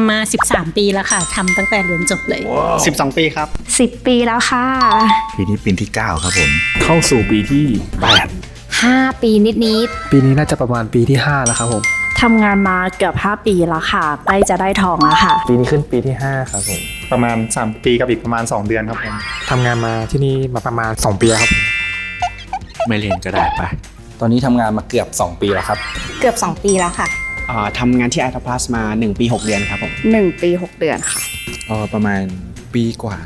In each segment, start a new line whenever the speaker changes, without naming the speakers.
ำมา 13 ปีแล้วค่ะทำตั้งแต่เรียนจบเลย
12 ปีครับ
10 ปีแล้วค่ะ
ปีนี้ปีที่ 9 ครับผม
เข้าสู่ปีที่แปด
5ปีนิด
ปีนี้น่าจะประมาณปีที่ 5 แล้วครับผม
ทำงานมาเกือบ 5 ปีแล้วค่ะใกล้จะได้ทองแล้วค่ะ
ปีนี้ขึ้นปีที่ 5 ครับผม
ประมาณ 3 ปีกับอีกประมาณ 2 เดือนครับผม
ทำงานมาที่นี่มาประมาณ 2 ปีแล้วครับผม
ไม่เรียนก็ได้ปะ
ตอนนี้ทำงานมาเกือบ 2 ปีแล้วครับ
ๆเกือบ 2 ปีแล้วค่ะ
อ่าทำงานที่ a อ t พ l สมา 1 ปี 6 เดือนครับผม
1ปี6เดือนค่ะ
เออประมาณปีกว่า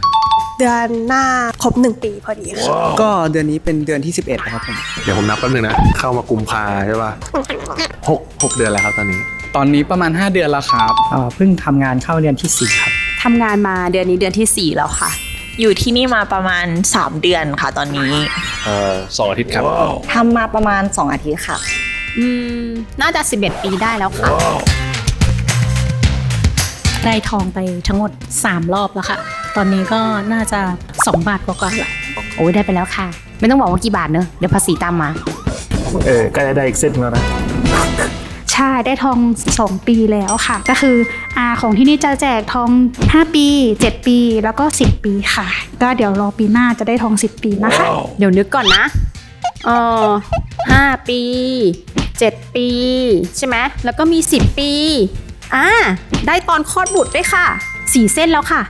เดือนหน้าครบหนึ่งปีพอดีค่ะ
ก็เดือนนี้เป็นเดือนที่ 11นะครับผม
เดี๋ยวผมนับแป๊บนึงนะ เข้ามากุมภาใช่ป่ะหกหกเดือนแล้วครับตอนนี้
ตอนนี้ประมาณ 5 เดือนแล้วครับ
เพิ่งทำงานเข้าเดือนที่ 4 ครับ
ทำงานมาเดือนนี้เดือนทีสี่4 แล้วค่ะ
อยู่ที่นี่มาประมาณ 3 เดือนค่ะตอนนี้
เอ่อสองอาทิตย์ครับ
ทำมาประมาณ 2 อาทิตย์ค่ะ
อืม น่าจะ 11 ปีได้แล้วค่ะ
ได้ทองไปทั้งหมด 3 รอบแล้วค่ะ ตอนนี้ก็น่าจะ 2 บาทกว่าๆละ
โอ้ยได้ไปแล้วค่ะ ไม่ต้องบอกว่ากี่บาทเนอะเดี๋ยวภาษีตามมา
เออใก็ได้อีกเส้นแล้วนะ
ใช่ได้ทอง 2 ปีแล้วค่ะ ก็คืออาของที่นี่จะแจกทอง 5 ปี 7 ปีแล้วก็ 10 ปีค่ะ ก็เดี๋ยวรอปีหน้าจะได้ทอง 10 ปีนะคะ
เดี๋ยวนึกก่อนนะเออห้าปี 7 ปี ใช่ไหมแล้วก็มี 10 ปีอ่าได้ตอนคลอดบุตรด้วยค่ะ
4 เส้นแล้วค่ะ